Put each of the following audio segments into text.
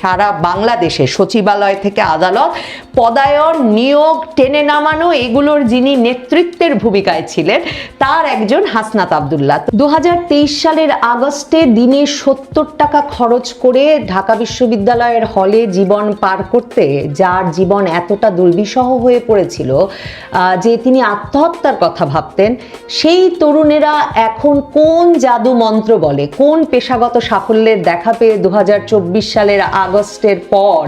সারা বাংলাদেশে সচিবালয় থেকে আদালত পদায়ন, নিয়োগ, টেনে নামানো, এগুলোর যিনি নেতৃত্বের ভূমিকায় ছিলেন, তার একজন হাসনাত আবদুল্লাহ। দু সালের আগস্টে দিনে সত্তর টাকা খরচ করে ঢাকা বিশ্ববিদ্যালয়ের হলে জীবন পার করতে, যার জীবন এতটা দুর্বিষহ হয়ে পড়েছিল যে তিনি আত্মহত্যার কথা ভাবতেন, সেই তরুণেরা এখন কোন জাদু মন্ত্র বলে, কোন পেশাগত সাফল্যের দেখা পেয়ে দু হাজার চব্বিশ সালের আগস্টের পর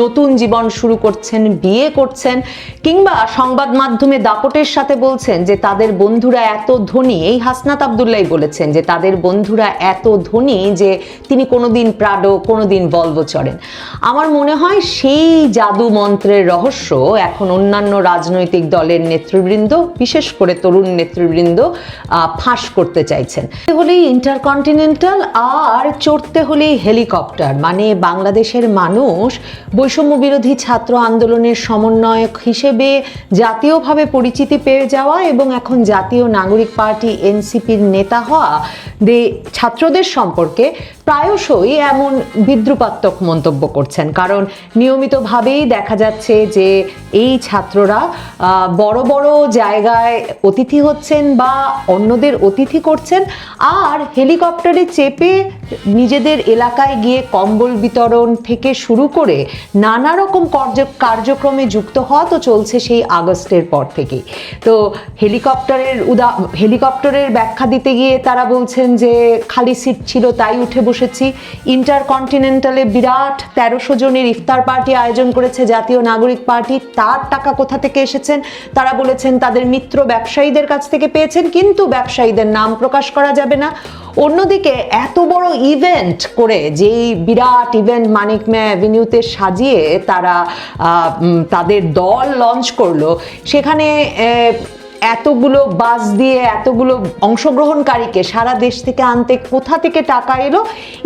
নতুন জীবন শুরু করছেন, বিয়ে করছেন কিংবা সংবাদ মাধ্যমে দাপটের সাথে বলছেন যে তাদের বন্ধুরা এত ধনী। এই হাসনাত আবদুল্লাহ বলেছেন যে তাদের বন্ধুরা এত ধনী যে তিনি কোনোদিন প্রাডো, কোনোদিন বলব চড়েন। আমার মনে হয় সেই জাদু মন্ত্রের রহস্য এখন অন্যান্য রাজনৈতিক দলের নেতৃবৃন্দ, বিশেষ করে তরুণ নেতৃবৃন্দ ফাঁস করতে চাইছেন। হলেই ইন্টারকন্টিনেন্টাল আর চড়তে হলেই হেলিকপ্টার মানে বাংলাদেশের মানুষ বৈষম্য বিরোধী ছাত্র আন্দোলনের সমন্বয়ক হিসেবে জাতীয়ভাবে পরিচিতি পেয়ে যাওয়া এবং এখন জাতীয় নাগরিক পার্টি এনসিপির নেতা হওয়া দে ছাত্রদের সম্পর্কে প্রায়শই এমন বিদ্রুপাত্মক মন্তব্য করছেন। কারণ নিয়মিতভাবেই দেখা যাচ্ছে যে এই ছাত্ররা বড় বড় জায়গায় অতিথি হচ্ছেন বা অন্যদের অতিথি করছেন আর হেলিকপ্টারে চেপে নিজেদের এলাকায় গিয়ে কম্বল বিতরণ থেকে শুরু করে নানা রকম কার্যক্রমে যুক্ত হওয়া তো চলছে সেই আগস্টের পর থেকেই। তো হেলিকপ্টারের উদা হেলিকপ্টারের ব্যাখ্যা দিতে গিয়ে তারা বলছেন যে খালি সিট ছিল তাই উঠে বসেছি। ইন্টারকন্টিনেন্টালে বিরাট তেরোশো জনের ইফতার পার্টি আয়োজন করেছে জাতীয় নাগরিক পার্টি। তার টাকা কোথা থেকে এসেছেন? তারা বলেছেন তাদের মিত্র ব্যবসায়ীদের কাছ থেকে পেয়েছেন, কিন্তু ব্যবসায়ীদের নাম প্রকাশ করা যাবে না। অন্যদিকে এত বড় ইভেন্ট করে, যেই বিরাট ইভেন্ট মানিক মে অ্যাভিনিউতে সাজিয়ে তারা তাদের দল লঞ্চ করল, সেখানে এতগুলো বাস দিয়ে এতগুলো অংশগ্রহণকারীকে সারা দেশ থেকে আনতে কোথা থেকে টাকা এলো?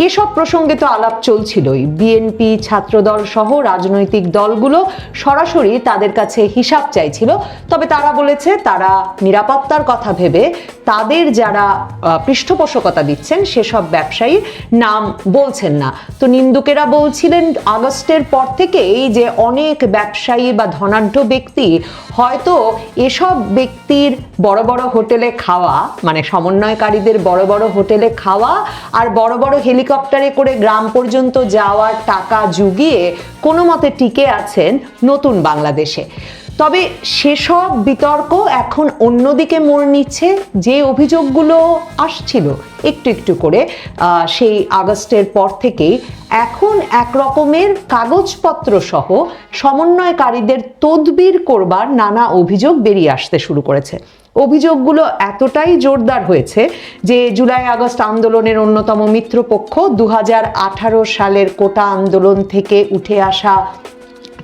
এসব প্রসঙ্গে তো আলাপ চলছিলই। বিএনপি ছাত্রদল সহ রাজনৈতিক দলগুলো সরাসরি তাদের কাছে হিসাব চাইছিল। তবে তারা বলেছে, তারা নিরাপত্তার কথা ভেবে তাদের যারা পৃষ্ঠপোষকতা দিচ্ছেন, সেসব ব্যবসায়ীর নাম বলছেন না। তো নিন্দুকেরা বলছিলেন, আগস্টের পর থেকেই যে অনেক ব্যবসায়ী বা ধনাঢ্য ব্যক্তি হয়তো এসব ব্যক্তির বড় বড় হোটেলে খাওয়া মানে সমন্বয়কারীদের বড় বড় হোটেলে খাওয়া আর বড় বড় হেলিকপ্টারে করে গ্রাম পর্যন্ত যাওয়ার টাকা জুগিয়ে কোনো মতে টিকে আছেন নতুন বাংলাদেশে। তবে সেসব বিতর্ক এখন অন্যদিকে মোড় নিচ্ছে। যে অভিযোগগুলো আসছিল একটু একটু করে সেই আগস্টের পর থেকেই এখন এক রকমের কাগজপত্র সহ সমন্বয়কারীদের তদবির করবার নানা অভিযোগ বেরিয়ে আসতে শুরু করেছে। অভিযোগগুলো এতটাই জোরদার হয়েছে যে জুলাই আগস্ট আন্দোলনের অন্যতম মিত্রপক্ষ দু হাজার আঠারো সালের কোটা আন্দোলন থেকে উঠে আসা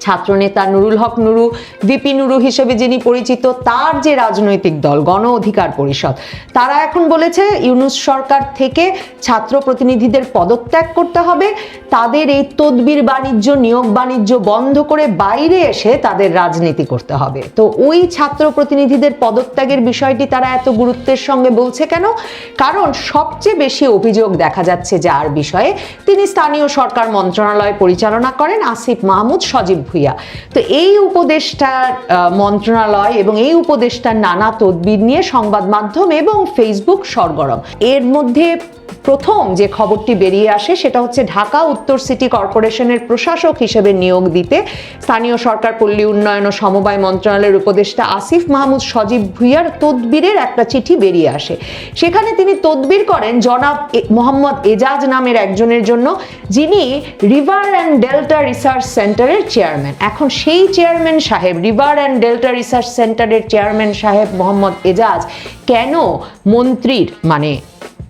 ছাত্রনেতা নুরুল হক নুরু ভিপি নুরু হিসেবে যিনি পরিচিত, তার যে রাজনৈতিক দল, গণ অধিকার পরিষদ, তারা এখন বলেছে ইউনুস সরকার থেকে ছাত্র প্রতিনিধিদের পদত্যাগ করতে হবে। তাদের এই তদবির বাণিজ্য, নিয়োগ বাণিজ্য বন্ধ করে বাইরে এসে তাদের রাজনীতি করতে হবে। তো ওই ছাত্র প্রতিনিধিদের পদত্যাগের বিষয়টি তারা এত গুরুত্বের সঙ্গে বলছে কেন? কারণ সবচেয়ে বেশি অভিযোগ দেখা যাচ্ছে যার বিষয়ে তিনি স্থানীয় সরকার মন্ত্রণালয় পরিচালনা করেন আসিফ মাহমুদ সজীব ভুইয়া তো এই উপদেষ্টা মন্ত্রণালয় এবং এই উপদেষ্টার নানা তদবির নিয়ে সংবাদ মাধ্যম এবং ফেসবুক সরগরম। এর মধ্যে প্রথম যে খবরটি বেরিয়ে আসে সেটা হচ্ছে ঢাকা উত্তর সিটি কর্পোরেশনের প্রশাসক হিসেবে নিয়োগ দিতে স্থানীয় সরকার, পল্লী উন্নয়ন ও সমবায় মন্ত্রণালয়ের উপদেষ্টা আসিফ মাহমুদ সজীব ভুইয়ার তদবিরের একটা চিঠি বেরিয়ে আসে। সেখানে তিনি তদবির করেন জনাব মোহাম্মদ এজাজ নামের একজনের জন্য, যিনি রিভার অ্যান্ড ডেল্টা রিসার্চ সেন্টারের চেয়ারম্যান। এখন সেই চেয়ারম্যান সাহেব, রিভার অ্যান্ড ডেল্টা রিসার্চ সেন্টারের চেয়ারম্যান সাহেব মোহাম্মদ এজাজ কেন মন্ত্রীর মানে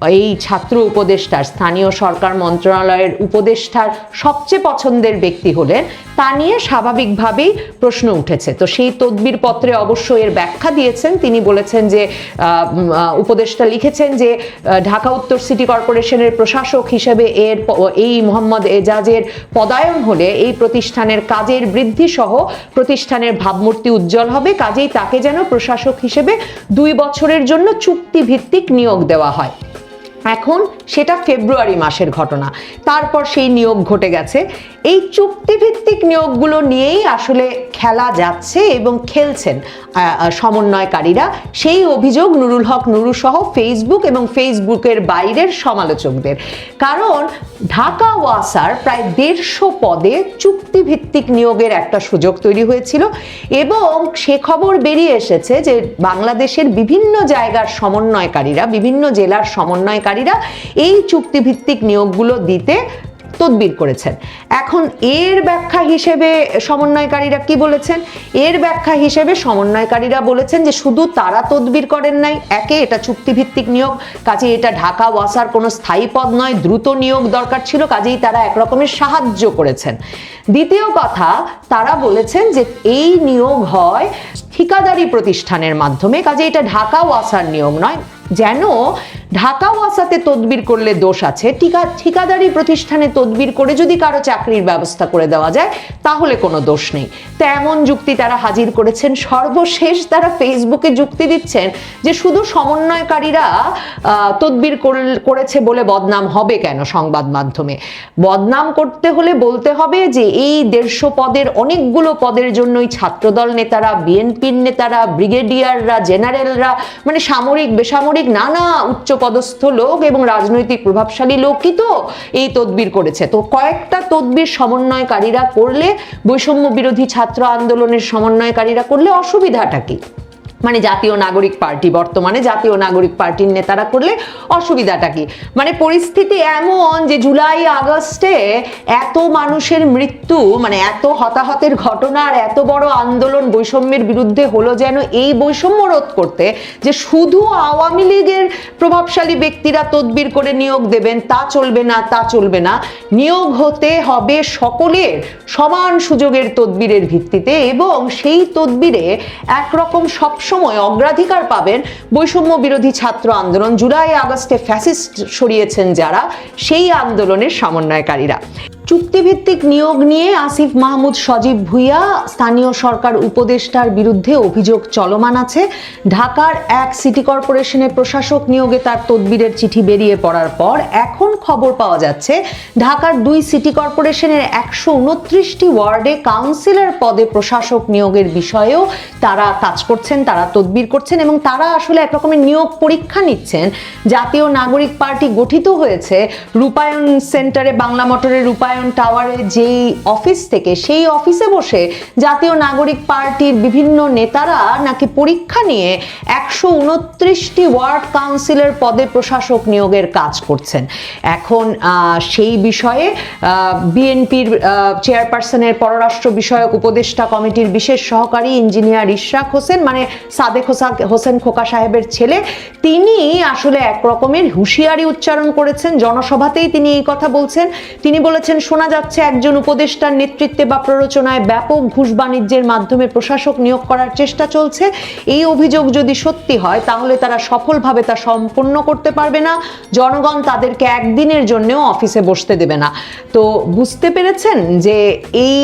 এই ছাত্র উপদেষ্টার, স্থানীয় সরকার মন্ত্রণালয়ের উপদেষ্টার সবচেয়ে পছন্দের ব্যক্তি হলেন, তা নিয়ে স্বাভাবিকভাবেই প্রশ্ন উঠেছে। তো সেই তদবির পত্রে অবশ্য এর ব্যাখ্যা দিয়েছেন। তিনি বলেছেন যে উপদেষ্টা লিখেছেন যে ঢাকা উত্তর সিটি কর্পোরেশনের প্রশাসক হিসেবে এর এই মোহাম্মদ এজাজের পদায়ন হলে এই প্রতিষ্ঠানের কাজের বৃদ্ধি সহ প্রতিষ্ঠানের ভাবমূর্তি উজ্জ্বল হবে। কাজেই তাকে যেন প্রশাসক হিসেবে দুই বছরের জন্য চুক্তি ভিত্তিক নিয়োগ দেওয়া হয়। এখন সেটা ফেব্রুয়ারি মাসের ঘটনা। তারপর সেই নিয়োগ ঘটে গেছে। এই চুক্তিভিত্তিক নিয়োগগুলো নিয়েই আসলে খেলা যাচ্ছে এবং খেলছেন সমন্বয়কারীরা। সেই অভিযোগ নুরুল হক নুরু সহ ফেসবুক এবং ফেসবুকের বাইরের সমালোচকদের। কারণ ঢাকা ওয়াসার প্রায় দেড়শো পদে চুক্তিভিত্তিক নিয়োগের একটা সুযোগ তৈরি হয়েছিল এবং সে খবর বেরিয়ে এসেছে যে বাংলাদেশের বিভিন্ন জায়গার সমন্বয়কারীরা, বিভিন্ন জেলার সমন্বয়কারীরা এই চুক্তিভিত্তিক নিয়োগগুলো দিতে তদবির করেছেন। এখন এর ব্যাখ্যা হিসেবে সমন্বয়কারীরা কি বলেছেন? এর ব্যাখ্যা হিসেবে সমন্বয়কারীরা বলেছেন যে শুধু তারা তদবির করেন নাই, একে এটা চুক্তিভিত্তিক নিয়োগ, কাজে এটা ঢাকা ওয়াসার কোনো স্থায়ী পদ নয়, দ্রুত নিয়োগ দরকার ছিল, কাজেই তারা একরকমের সাহায্য করেছেন। দ্বিতীয় কথা, তারা বলেছেন যে এই নিয়োগ হয় ঠিকাদারি প্রতিষ্ঠানের মাধ্যমে, কাজে এটা ঢাকা ওয়াসার নিয়োগ নয়, যেন ঢাকা ওয়াসাতে তদবির করলে দোষ আছে। ঠিকা ঠিকাদারি প্রতিষ্ঠানে তদবির করে যদি কারও চাকরির ব্যবস্থা করে দেওয়া যায়, তাহলে কোনো দোষ নেই। তো এমন যুক্তি তারা হাজির করেছেন। সর্বশেষ তারা ফেসবুকে যুক্তি দিচ্ছেন যে শুধু সমন্বয়কারীরা তদবির করেছে বলে বদনাম হবে কেন সংবাদ মাধ্যমে? বদনাম করতে হলে বলতে হবে যে এই দেড়শো পদের, অনেকগুলো পদের জন্যই ছাত্রদল নেতারা, বিএনপির নেতারা, ব্রিগেডিয়াররা, জেনারেলরা মানে সামরিক, বেসামরিক নানা উচ্চপদস্থ লোক এবং রাজনৈতিক প্রভাবশালী লোকই তো এই তদবির করেছে। তো কয়েকটা তদবির সমন্বয়কারীরা করলে বৈষম্য বিরোধী ছাত্র আন্দোলনের সমন্বয়কারীরা করলে অসুবিধাটা কি? মানে জাতীয় নাগরিক পার্টি, বর্তমানে জাতীয় নাগরিক পার্টির নেতারা করলে অসুবিধাটা কি? মানে পরিস্থিতি এমন যে জুলাই, আগস্টে এত মানুষের মৃত্যু মানে এত হতাহতের ঘটনা আর এত বড় আন্দোলন বৈষম্যের বিরুদ্ধে হলো যেন এই বৈষম্য রোধ করতে যে শুধু আওয়ামী লীগের প্রভাবশালী ব্যক্তিরা তদবির করে নিয়োগ দেবেন, তা চলবে না, তা চলবে না। নিয়োগ হতে হবে সকলের সমান সুযোগের তদবিরের ভিত্তিতে এবং সেই তদবিরে একরকম সবসময় অগ্রাধিকার পাবেন বৈষম্য বিরোধী ছাত্র আন্দোলন। জুলাই আগস্টে ফ্যাসিস্ট সরিয়েছেন যারা, সেই আন্দোলনের সমন্বয়কারীরা। চুক্তিভিত্তিক নিয়োগ নিয়ে আসিফ মাহমুদ, সজীব ভুইয়া, স্থানীয় সরকার উপদেষ্টার বিরুদ্ধে অভিযোগ চলমান আছে। ঢাকার এক সিটি কর্পোরেশনের প্রশাসক নিয়োগে তার তদবিরের চিঠি বেরিয়ে পড়ার পর এখন খবর পাওয়া যাচ্ছে, ঢাকার দুই সিটি কর্পোরেশনের একশো উনত্রিশটি ওয়ার্ডে কাউন্সিলর পদে প্রশাসক নিয়োগের বিষয়েও তারা কাজ করছেন, তারা তদবির করছেন এবং তারা আসলে একরকমের নিয়োগ পরীক্ষা নিচ্ছেন। জাতীয় নাগরিক পার্টি গঠিত হয়েছে রূপায়ণ সেন্টারে, বাংলা মোটরের রূপায়ণ টাওয়ারে যেই অফিস থেকে সেই অফিসে বসে জাতীয় নাগরিক পার্টির বিভিন্ন নেতারা নাকি পরীক্ষা নিয়ে একশো উনত্রিশটি ওয়ার্ড কাউন্সিলর পদে প্রশাসক নিয়োগের কাজ করছেন। এখন সেই বিষয়ে বিএনপির চেয়ারপারসনের পররাষ্ট্র বিষয়ক উপদেষ্টা কমিটির বিশেষ সহকারী ইঞ্জিনিয়ার ইশরাক হোসেন মানে সাদেক হোসা- হোসেন খোকা সাহেবের ছেলে, তিনি আসলে এক রকমের হুঁশিয়ারি উচ্চারণ করেছেন। জনসভাতেই তিনি এই কথা বলছেন। তিনি বলেছেন শোনা যাচ্ছে, একজন উপদেষ্টার নেতৃত্বে বা প্ররোচনায় ব্যাপক ঘুষ বাণিজ্যের মাধ্যমে প্রশাসক নিয়োগ করার চেষ্টা চলছে। এই অভিযোগ যদি সত্যি হয়, তাহলে তারা সফলভাবে তা সম্পন্ন করতে পারবে না। জনগণ তাদেরকে একদিনের জন্যও অফিসে বসতে দেবে না। তো বুঝতে পেরেছেন যে এই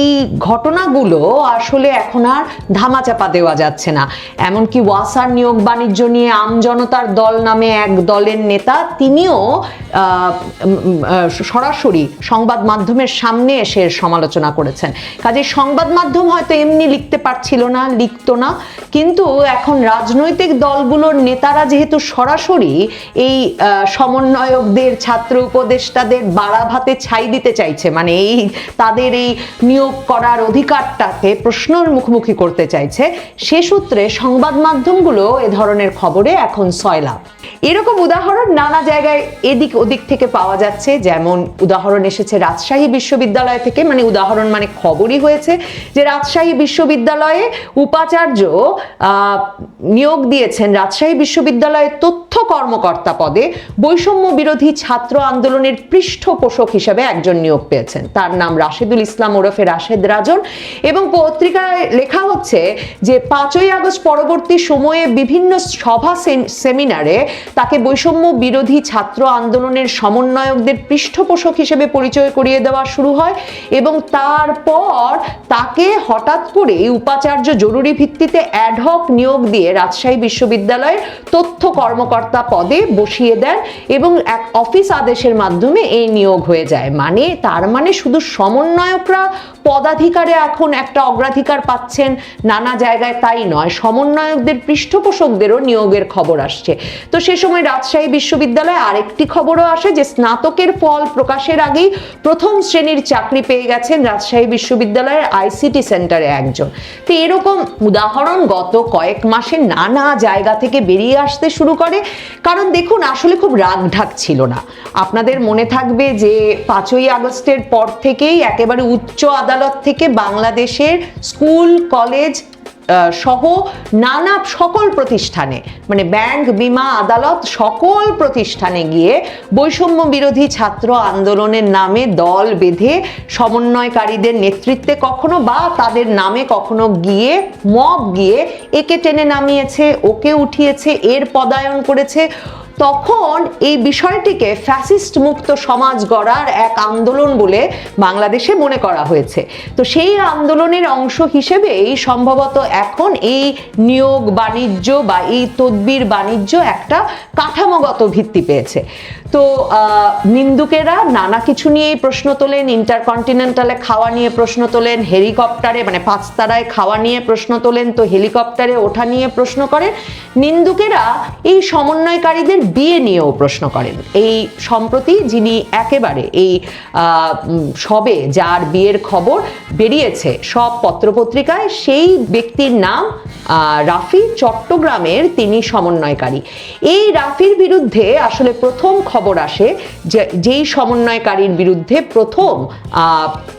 ঘটনাগুলো আসলে এখন আর ধামাচাপা দেওয়া যাচ্ছে না। এমনকি ওয়াসার নিয়োগ বাণিজ্য নিয়ে আমজনতার দল নামে এক দলের নেতা, তিনিও সরাসরি সংবাদ মাধ্যমের সামনে এসে সমালোচনা করেছেন। কাজে সংবাদ মাধ্যম হয়তো এমনি লিখতে পারছিল না, লিখতো না, কিন্তু এখন রাজনৈতিক দলগুলোর নেতারা যেহেতু সরাসরি এই সমন্বয়কদের, ছাত্র উপদেষ্টাদের বাড়া ভাতে ছাই দিতে চাইছে মানে এই তাদের এই নিয়োগ করার অধিকারটাকে প্রশ্নের মুখোমুখি করতে চাইছে, সে সূত্রে সংবাদ মাধ্যমগুলো এ ধরনের খবরে এখন সয়লাভ এরকম উদাহরণ নানা জায়গায় এদিক ওদিক থেকে পাওয়া যাচ্ছে, যেমন উদাহরণ এসেছে রাজশাহী বিশ্ববিদ্যালয় থেকে মানে উদাহরণ মানে খবরই হয়েছে যে রাজশাহী বিশ্ববিদ্যালয়ে উপাচার্য নিয়োগ দিয়েছেন রাজশাহী বিশ্ববিদ্যালয়ের তথ্য কর্মকর্তা পদে। বৈষম্য বিরোধী ছাত্র আন্দোলনের পৃষ্ঠপোষক হিসেবে একজন নিয়োগ পেয়েছেন। তার নাম রাশেদুল ইসলাম ওরফে রাশেদ রাজন। এবং পত্রিকায় লেখা হচ্ছে যে পাঁচই আগস্ট পরবর্তী সময়ে বিভিন্ন সভা সেমিনারে তাকে বৈষম্য বিরোধী ছাত্র আন্দোলনের সমন্বয়কদের পৃষ্ঠপোষক হিসেবে পরিচয় করিয়ে দেওয়া শুরু হয় এবং তারপর তাকে হঠাৎ করে উপাচার্য জরুরি ভিত্তিতে অ্যাডহক নিয়োগ দিয়ে রাজশাহী বিশ্ববিদ্যালয়ের তথ্য কর্মকর্তা পদে বসিয়ে দেন এবং এক অফিস আদেশের মাধ্যমে এই নিয়োগ হয়ে যায়। মানে তার মানে শুধু সমন্বয়করা পদাধিকারে এখন একটা অগ্রাধিকার পাচ্ছেন নানা জায়গায়, তাই নয়। সমন্বয়কদের, পৃষ্ঠপোষকদেরও নিয়োগের খবর আসছে। তো সে সময় রাজশাহী বিশ্ববিদ্যালয়ে আরেকটি খবরও আসে যে স্নাতকের ফল প্রকাশের আগেই প্রথম শ্রেণির চাকরি পেয়ে গেছেন রাজশাহী বিশ্ববিদ্যালয়ের আইসিটি সেন্টারে একজন। তো এরকম উদাহরণ গত কয়েক মাসে নানা জায়গা থেকে বেরিয়ে আসতে শুরু করে। কারণ দেখুন, আসলে খুব রাগ ঢাক ছিল না। আপনাদের মনে থাকবে যে পাঁচই আগস্টের পর থেকেই একেবারে উচ্চ আদালত থেকে বাংলাদেশের স্কুল, কলেজ সহ নানা সকল প্রতিষ্ঠানে মানে ব্যাংক, বিমা, আদালত সকল প্রতিষ্ঠানে গিয়ে বৈষম্য বিরোধী ছাত্র আন্দোলনের নামে দল বেঁধে সমন্বয়কারীদের নেতৃত্বে কখনো বা তাদের নামে কখনো গিয়ে মব গিয়ে একে টেনে নামিয়েছে, ওকে উঠিয়েছে, এর পদায়ন করেছে। তখন এই বিষয়টিকে ফ্যাসিস্ট মুক্ত সমাজ গড়ার এক আন্দোলন বলে বাংলাদেশে মনে করা হয়েছে। তো সেই আন্দোলনের অংশ হিসেবেই সম্ভবত এখন এই নিয়োগ বাণিজ্য বা এই তদবির বাণিজ্য একটা কাঠামোগত ভিত্তি পেয়েছে। তো নিন্দুকেরা নানা কিছু নিয়েই প্রশ্ন তোলেন, ইন্টারকন্টিনেন্টালে খাওয়া নিয়ে প্রশ্ন তোলেন, হেলিকপ্টারে মানে পাঁচতারায় খাওয়া নিয়ে প্রশ্ন তোলেন, তো হেলিকপ্টারে ওঠা নিয়ে প্রশ্ন করেন। নিন্দুকেরা এই সমন্বয়কারীদের বিয়ে নিয়েও প্রশ্ন করেন। এই সম্প্রতি যিনি একেবারে এই সবে যার বিয়ের খবর বেরিয়েছে সব পত্রপত্রিকায়, সেই ব্যক্তির নাম রাফি চট্টগ্রামের তিনি সমন্বয়কারী। এই রাফির বিরুদ্ধে আসলে প্রথম খবর আসে যেই সমন্বয়কারীর বিরুদ্ধে প্রথম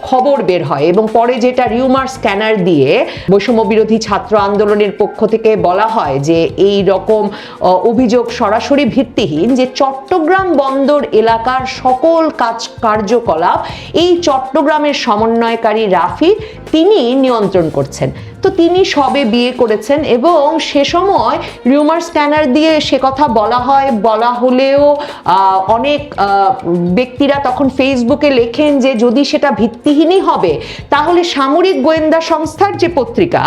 খবর বের হয় এবং পরে যেটা রিউমার স্ক্যানার দিয়ে বৈষম্য বিরোধী ছাত্র আন্দোলনের পক্ষ থেকে বলা হয় যে, এই রকম অভিযোগ সরাসরি ভিত্তিহীন যে চট্টগ্রাম বন্দর এলাকার সকল কাজ কার্যকলাপ, এই চট্টগ্রামের সমন্বয়কারী রাফি তিনি নিয়ন্ত্রণ করছেন। তো তিনি সবে বিয়ে করেছেন এবং সে সময় রিউমার স্ক্যানার দিয়ে সে কথা বলা হয়। বলা হলেও অনেক ব্যক্তিরা তখন ফেসবুকে লেখেন যে যদি সেটা ভিত্তিহীনই হবে, তাহলে সামরিক গোয়েন্দা সংস্থার যে পত্রিকা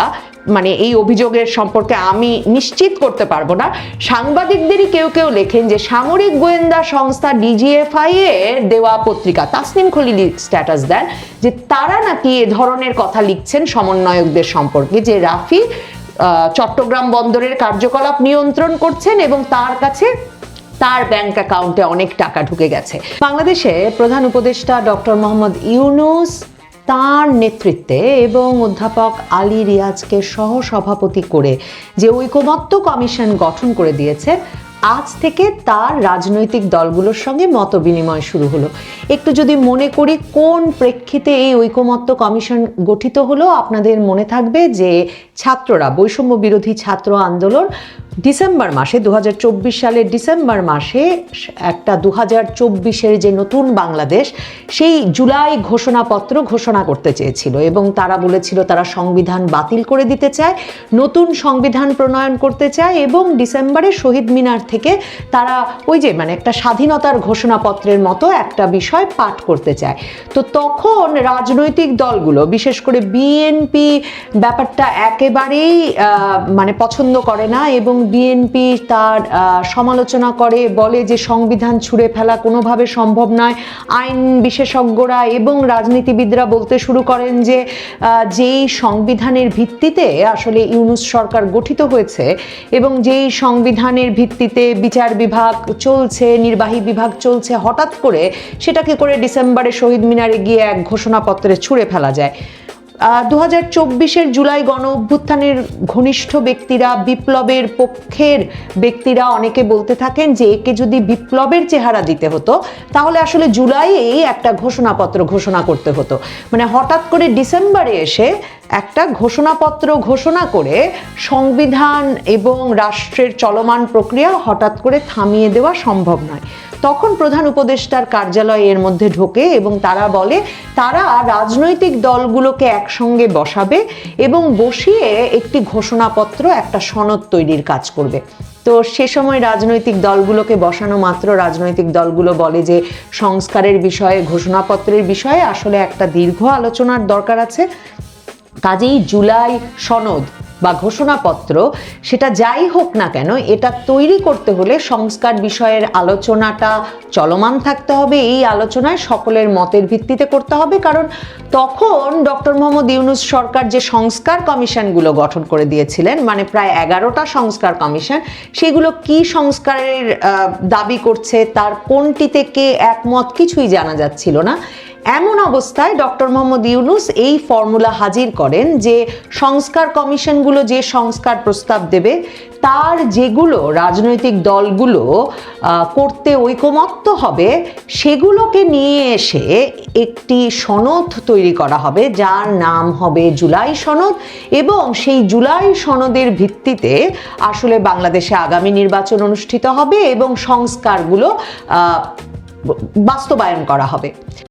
মানে এই অভিযোগের সম্পর্কে আমি নিশ্চিত করতে পারব না। সাংবাদিকদেরই কেউ কেউ লেখেন যে সামরিক গোয়েন্দা সংস্থা ডিজিএফআই এর দেওয়া পত্রিকা তাসনিম খলিল স্ট্যাটাস দেন যে তারা নাকি এ ধরনের কথা লিখছেন সমন্বয়কদের সম্পর্কে যে রাফি চট্টগ্রাম বন্দরের কার্যকলাপ নিয়ন্ত্রণ করছেন এবং তার কাছে তার ব্যাংক অ্যাকাউন্টে অনেক টাকা ঢুকে গেছে। বাংলাদেশে প্রধান উপদেষ্টা ডক্টর মোহাম্মদ ইউনুস তার নেতৃত্বে এবং অধ্যাপক আলী রিয়াজকে সহসভাপতি করে যে ঐকমত্য কমিশন গঠন করে দিয়েছে আজ থেকে তার রাজনৈতিক দলগুলোর সঙ্গে মত বিনিময় শুরু হলো। একটু যদি মনে করি কোন প্রেক্ষিতে এই ঐকমত্য কমিশন গঠিত হলো, আপনাদের মনে থাকবে যে ছাত্ররা, বৈষম্য বিরোধী ছাত্র আন্দোলন ডিসেম্বর মাসে দু হাজার চব্বিশ সালের ডিসেম্বর মাসে, একটা দু হাজার যে নতুন বাংলাদেশ, সেই জুলাই ঘোষণাপত্র ঘোষণা করতে চেয়েছিল এবং তারা বলেছিল তারা সংবিধান বাতিল করে দিতে চায়, নতুন সংবিধান প্রণয়ন করতে চায় এবং ডিসেম্বরে শহীদ মিনার থেকে তারা ওই যে মানে একটা স্বাধীনতার ঘোষণাপত্রের মতো একটা বিষয় পাঠ করতে চায়। তো তখন রাজনৈতিক দলগুলো, বিশেষ করে বিএনপি ব্যাপারটা একেবারেই মানে পছন্দ করে না এবং বিএনপি তার সমালোচনা করে, বলে যে সংবিধান ছুঁড়ে ফেলা কোনোভাবে সম্ভব নয়। আইন বিশেষজ্ঞরা এবং রাজনীতিবিদরা বলতে শুরু করেন যে যেই সংবিধানের ভিত্তিতে আসলে ইউনুস সরকার গঠিত হয়েছে এবং যেই সংবিধানের ভিত্তিতে বিচার বিভাগ চলছে, নির্বাহী বিভাগ চলছে, হঠাৎ করে সেটাকে করে ডিসেম্বরে শহীদ মিনারে গিয়ে এক ঘোষণাপত্রে ছুঁড়ে ফেলা যায়। দু হাজার চব্বিশের জুলাই গণ অভ্যুত্থানের ঘনিষ্ঠ ব্যক্তিরা বিপ্লবের পক্ষের ব্যক্তিরা অনেকে বলতে থাকেন যে একে যদি বিপ্লবের চেহারা দিতে হতো, তাহলে আসলে জুলাইয়েই একটা ঘোষণাপত্র ঘোষণা করতে হতো। মানে হঠাৎ করে ডিসেম্বরে এসে একটা ঘোষণাপত্র ঘোষণা করে সংবিধান এবং রাষ্ট্রের চলমান প্রক্রিয়া হঠাৎ করে থামিয়ে দেওয়া সম্ভব নয়। তখন প্রধান উপদেষ্টার কার্যালয় এর মধ্যে ঢোকে এবং তারা বলে, তারা রাজনৈতিক দলগুলোকে একসঙ্গে বসাবে এবং বসিয়ে একটি ঘোষণাপত্র, একটা সনদ তৈরির কাজ করবে। তো সে সময় রাজনৈতিক দলগুলোকে বসানো মাত্র রাজনৈতিক দলগুলো বলে যে, সংস্কারের বিষয়ে, ঘোষণাপত্রের বিষয়ে আসলে একটা দীর্ঘ আলোচনার দরকার আছে। কাজেই জুলাই সনদ বা ঘোষণাপত্র, সেটা যাই হোক না কেন, এটা তৈরি করতে হলে সংস্কার বিষয়ের আলোচনাটা চলমান থাকতে হবে। এই আলোচনায় সকলের মতের ভিত্তিতে করতে হবে। কারণ তখন ডক্টর মোহাম্মদ ইউনুস সরকার যে সংস্কার কমিশনগুলো গঠন করে দিয়েছিলেন মানে প্রায় এগারোটা সংস্কার কমিশন, সেগুলো কি সংস্কারের দাবি করছে, তার কোনটিতে কে একমত কিছুই জানা যাচ্ছিল না। এমন অবস্থায় ডক্টর মোহাম্মদ ইউনুস এই ফর্মুলা হাজির করেন যে সংস্কার কমিশনগুলো যে সংস্কার প্রস্তাব দেবে, তার যেগুলো রাজনৈতিক দলগুলো করতে ঐকমত্য হবে, সেগুলোকে নিয়ে এসে একটি সনদ তৈরি করা হবে, যার নাম হবে জুলাই সনদ এবং সেই জুলাই সনদের ভিত্তিতে আসলে বাংলাদেশে আগামী নির্বাচন অনুষ্ঠিত হবে এবং সংস্কারগুলো বাস্তবায়ন করা হবে।